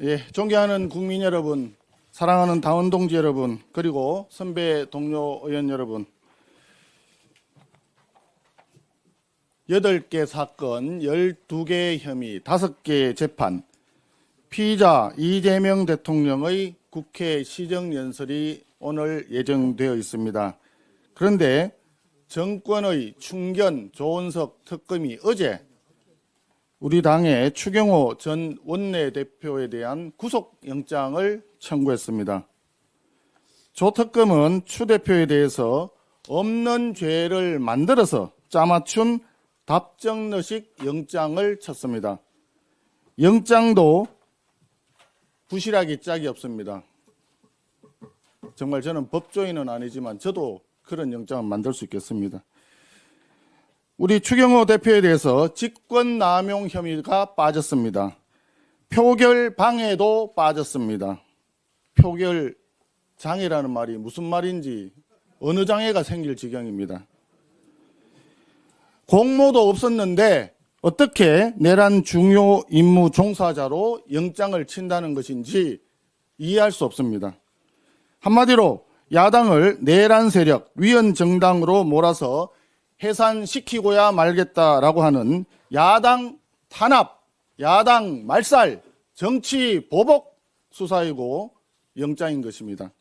예, 존경하는 국민 여러분, 사랑하는 당원 동지 여러분, 그리고 선배 동료 의원 여러분. 여덟 개 사건, 열두 개 혐의, 다섯 개 재판, 피의자 이재명 대통령의 국회 시정연설이 오늘 예정되어 있습니다. 그런데 정권의 충견 조은석 특검이 어제 우리 당의 추경호 전 원내대표에 대한 구속영장을 청구했습니다. 조 특검은 추 대표에 대해서 없는 죄를 만들어서 짜맞춘 답정너식 영장을 쳤습니다. 영장도 부실하기 짝이 없습니다. 정말 저는 법조인은 아니지만 저도 그런 영장을 만들 수 있겠습니다. 우리 추경호 대표에 대해서 직권 남용 혐의가 빠졌습니다. 표결 방해도 빠졌습니다. 표결 장애라는 말이 무슨 말인지 어느 장애가 생길 지경입니다. 공모도 없었는데 어떻게 내란 중요 임무 종사자로 영장을 친다는 것인지 이해할 수 없습니다. 한마디로 야당을 내란 세력, 위헌 정당으로 몰아서 해산시키고야 말겠다라고 하는 야당 탄압, 야당 말살, 정치 보복 수사이고 영장인 것입니다.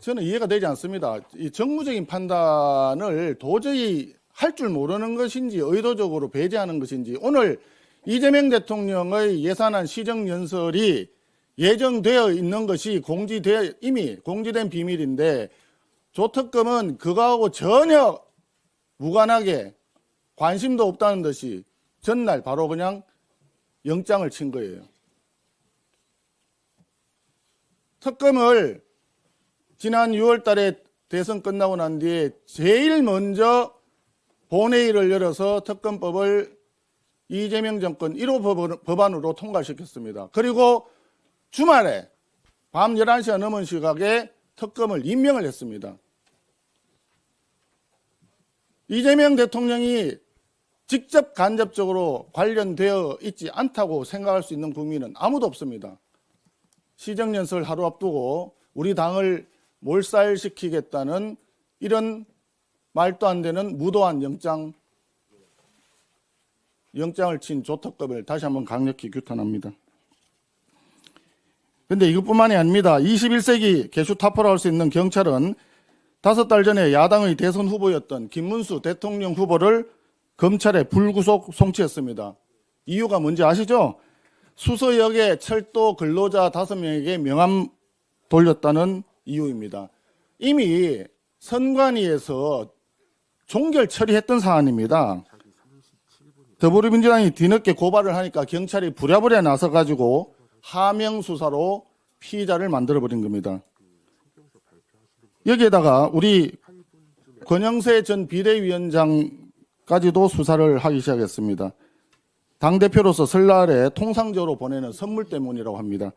저는 이해가 되지 않습니다. 이 정무적인 판단을 도저히 할 줄 모르는 것인지 의도적으로 배제하는 것인지 오늘 이재명 대통령의 예산안 시정연설이 예정되어 있는 것이 공지되 이미 공지된 비밀인데 조특검은 그거하고 전혀 무관하게 관심도 없다는 듯이 전날 바로 그냥 영장을 친 거예요. 특검을 지난 6월 달에 대선 끝나고 난 뒤에 제일 먼저 본회의를 열어서 특검법을 이재명 정권 1호 법안으로 통과시켰습니다. 그리고 주말에 밤 11시가 넘은 시각에 특검을 임명을 했습니다. 이재명 대통령이 직접 간접적으로 관련되어 있지 않다고 생각할 수 있는 국민은 아무도 없습니다. 시정연설 하루 앞두고 우리 당을 몰살시키겠다는 이런 말도 안 되는 무도한 영장, 영장을 친 조특검을 다시 한번 강력히 규탄합니다. 근데 이것뿐만이 아닙니다. 21세기 개슈 타포라 할 수 있는 경찰은 다섯 달 전에 야당의 대선 후보였던 김문수 대통령 후보를 검찰에 불구속 송치했습니다. 이유가 뭔지 아시죠? 수서역에 철도 근로자 다섯 명에게 명함 돌렸다는 이유입니다. 이미 선관위에서 종결 처리했던 사안입니다. 더불어민주당이 뒤늦게 고발을 하니까 경찰이 부랴부랴 나서가지고 하명 수사로 피의자를 만들어 버린 겁니다. 여기에다가 우리 권영세 전 비대위원장까지도 수사를 하기 시작했습니다. 당대표로서 설날에 통상적으로 보내는 선물 때문이라고 합니다.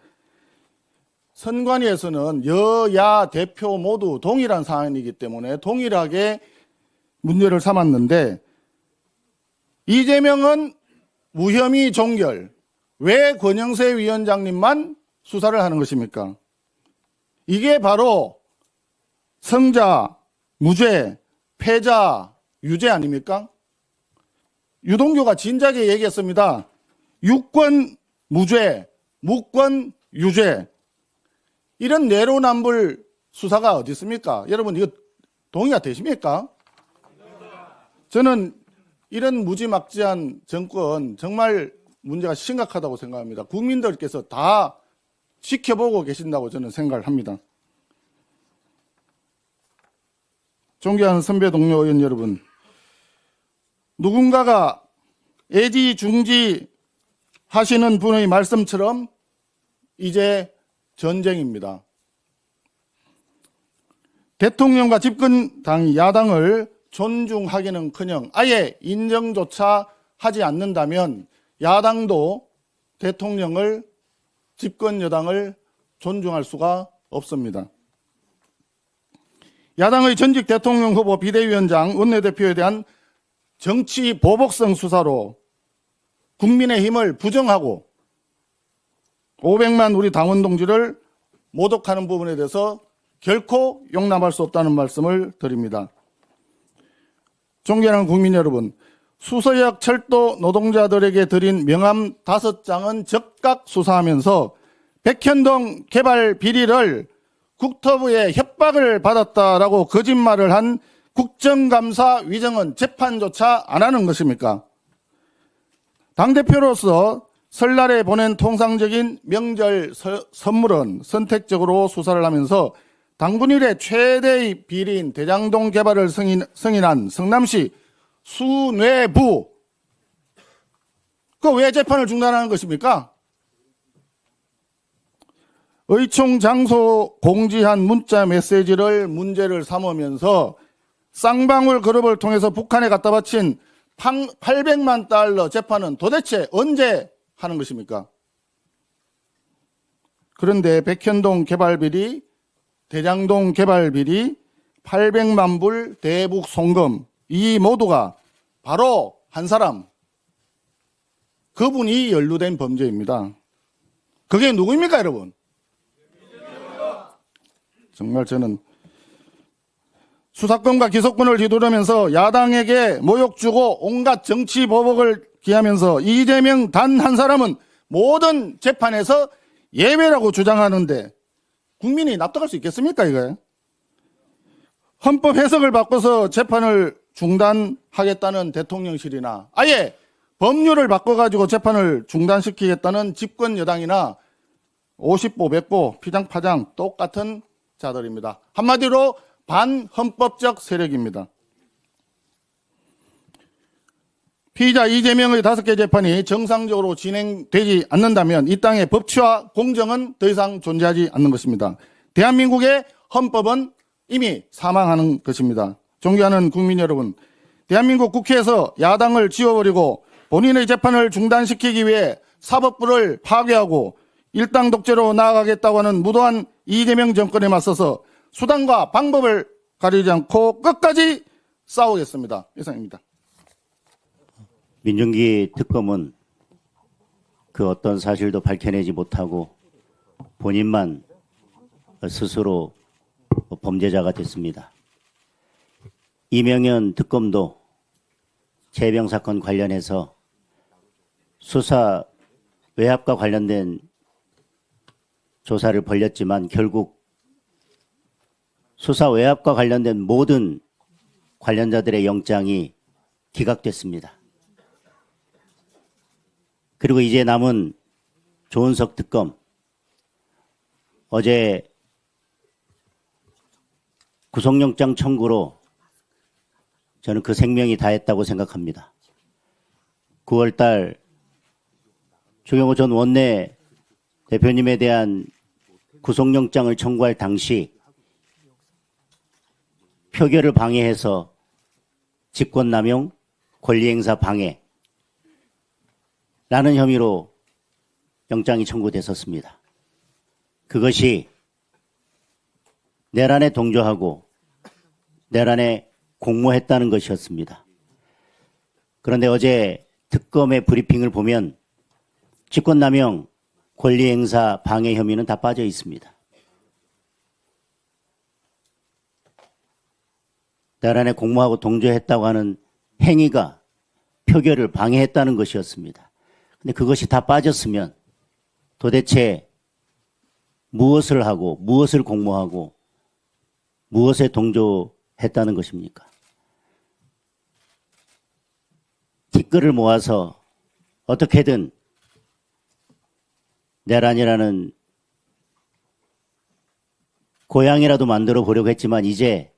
선관위에서는 여야 대표 모두 동일한 사안이기 때문에 동일하게 문제를 삼았는데 이재명은 무혐의 종결, 왜 권영세 위원장님만 수사를 하는 것입니까? 이게 바로 성자, 무죄, 패자, 유죄 아닙니까? 유동규가 진작에 얘기했습니다. 유권 무죄, 무권 유죄. 이런 내로남불 수사가 어디 있습니까? 여러분 이거 동의가 되십니까? 저는 이런 무지막지한 정권 정말 문제가 심각하다고 생각합니다. 국민들께서 다 지켜보고 계신다고 저는 생각을 합니다. 존경하는 선배 동료 의원 여러분, 누군가가 애지중지 하시는 분의 말씀처럼 이제 전쟁입니다. 대통령과 집권당 야당을 존중하기는커녕 아예 인정조차 하지 않는다면 야당도 대통령을 집권 여당을 존중할 수가 없습니다. 야당의 전직 대통령 후보 비대위원장 원내대표에 대한 정치 보복성 수사로 국민의 힘을 부정하고 500만 우리 당원 동지를 모독하는 부분에 대해서 결코 용납할 수 없다는 말씀을 드립니다. 존경하는 국민 여러분, 수서역 철도 노동자들에게 드린 명함 다섯 장은 적각 수사하면서 백현동 개발 비리를 국토부의 협박을 받았다라고 거짓말을 한 국정감사 위정은 재판조차 안 하는 것입니까? 당대표로서 설날에 보낸 통상적인 명절 서- 선물은 선택적으로 수사를 하면서 당군 일의 최대의 비리인 대장동 개발을 승인, 승인한 성남시 수뇌부 그 왜 재판을 중단하는 것입니까? 의총 장소 공지한 문자 메시지를 문제를 삼으면서 쌍방울 그룹을 통해서 북한에 갖다 바친 800만 달러 재판은 도대체 언제 하는 것입니까? 그런데 백현동 개발비리, 대장동 개발비리, 800만 불 대북 송금 이 모두가 바로 한 사람 그분이 연루된 범죄입니다. 그게 누구입니까, 여러분? 정말 저는 수사권과 기소권을 휘두르면서 야당에게 모욕 주고 온갖 정치 보복을 기하면서 이재명 단 한 사람은 모든 재판에서 예외라고 주장하는데 국민이 납득할 수 있겠습니까, 이거? 헌법 해석을 바꿔서 재판을 중단하겠다는 대통령실이나 아예 법률을 바꿔가지고 재판을 중단시키겠다는 집권 여당이나 50보, 100보, 피장파장 똑같은 자들입니다. 한마디로 반헌법적 세력입니다. 피의자 이재명의 다섯 개 재판이 정상적으로 진행되지 않는다면 이 땅의 법치와 공정은 더 이상 존재하지 않는 것입니다. 대한민국의 헌법은 이미 사망하는 것입니다. 존경하는 국민 여러분, 대한민국 국회에서 야당을 지워버리고 본인의 재판을 중단시키기 위해 사법부를 파괴하고 일당 독재로 나아가겠다고 하는 무도한 이재명 정권에 맞서서 수단과 방법을 가리지 않고 끝까지 싸우겠습니다. 이상입니다. 민중기 특검은 그 어떤 사실도 밝혀내지 못하고 본인만 스스로 범죄자가 됐습니다. 이명현 특검도 재병 사건 관련해서 수사 외압과 관련된 조사를 벌였지만 결국 수사 외압과 관련된 모든 관련자들의 영장이 기각됐습니다. 그리고 이제 남은 조은석 특검 어제 구속영장 청구로 저는 그 생명이 다했다고 생각합니다. 9월 달 조경호 전 원내 대표님에 대한 구속영장을 청구할 당시 표결을 방해해서 직권남용, 권리행사 방해 라는 혐의로 영장이 청구됐었습니다. 그것이 내란에 동조하고 내란에 공모했다는 것이었습니다. 그런데 어제 특검의 브리핑을 보면 직권남용, 권리행사 방해 혐의는 다 빠져 있습니다. 내란에 공모하고 동조했다고 하는 행위가 표결을 방해했다는 것이었습니다. 근데 그것이 다 빠졌으면 도대체 무엇을 하고 무엇을 공모하고 무엇에 동조했다는 것입니까? 티끌을 모아서 어떻게든 내란이라는 고향이라도 만들어 보려고 했지만 이제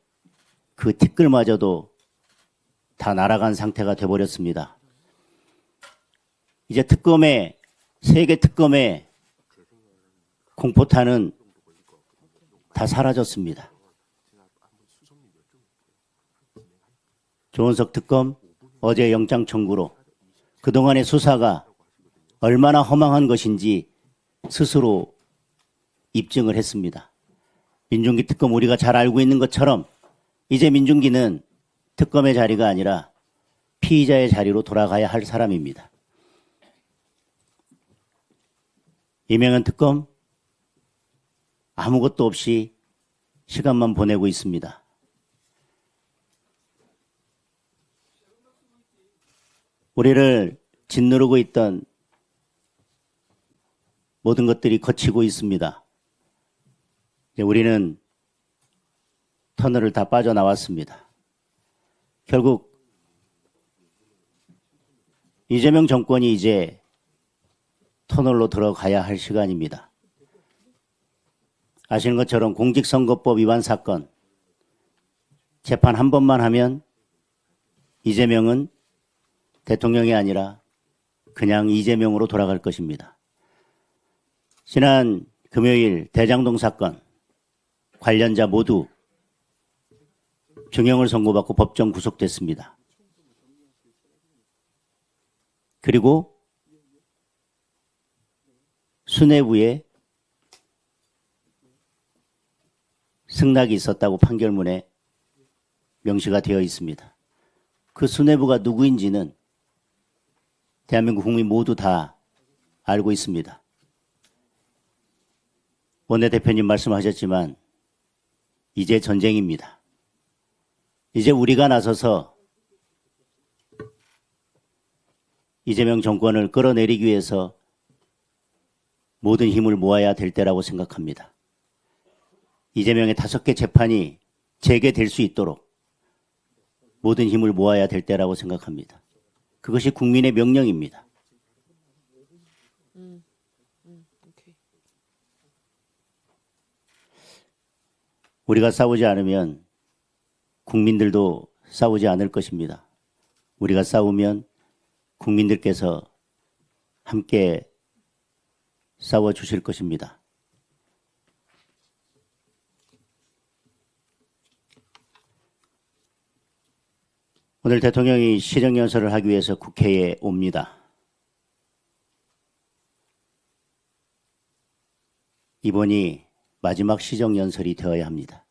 그 티끌마저도 다 날아간 상태가 돼버렸습니다. 이제 특검의 세계 특검의 공포탄은 다 사라졌습니다. 조은석 특검 어제 영장 청구로 그동안의 수사가 얼마나 허망한 것인지 스스로 입증을 했습니다. 민중기 특검 우리가 잘 알고 있는 것처럼 이제 민중기는 특검의 자리가 아니라 피의자의 자리로 돌아가야 할 사람입니다. 이명현 특검 아무것도 없이 시간만 보내고 있습니다. 우리를 짓누르고 있던 모든 것들이 거치고 있습니다. 우리는 터널을 다 빠져나왔습니다. 결국 이재명 정권이 이제 터널로 들어가야 할 시간입니다. 아시는 것처럼 공직선거법 위반 사건 재판 한 번만 하면 이재명은 대통령이 아니라 그냥 이재명으로 돌아갈 것입니다. 지난 금요일 대장동 사건 관련자 모두 중형을 선고받고 법정 구속됐습니다. 그리고 수뇌부에 승낙이 있었다고 판결문에 명시가 되어 있습니다. 그 수뇌부가 누구인지는 대한민국 국민 모두 다 알고 있습니다. 원내대표님 말씀하셨지만 이제 전쟁입니다. 이제 우리가 나서서 이재명 정권을 끌어내리기 위해서 모든 힘을 모아야 될 때라고 생각합니다. 이재명의 다섯 개 재판이 재개될 수 있도록 모든 힘을 모아야 될 때라고 생각합니다. 그것이 국민의 명령입니다. 오케이. 우리가 싸우지 않으면 국민들도 싸우지 않을 것입니다. 우리가 싸우면 국민들께서 함께 싸워 주실 것입니다. 오늘 대통령이 시정연설을 하기 위해서 국회에 옵니다. 이번이 마지막 시정연설이 되어야 합니다.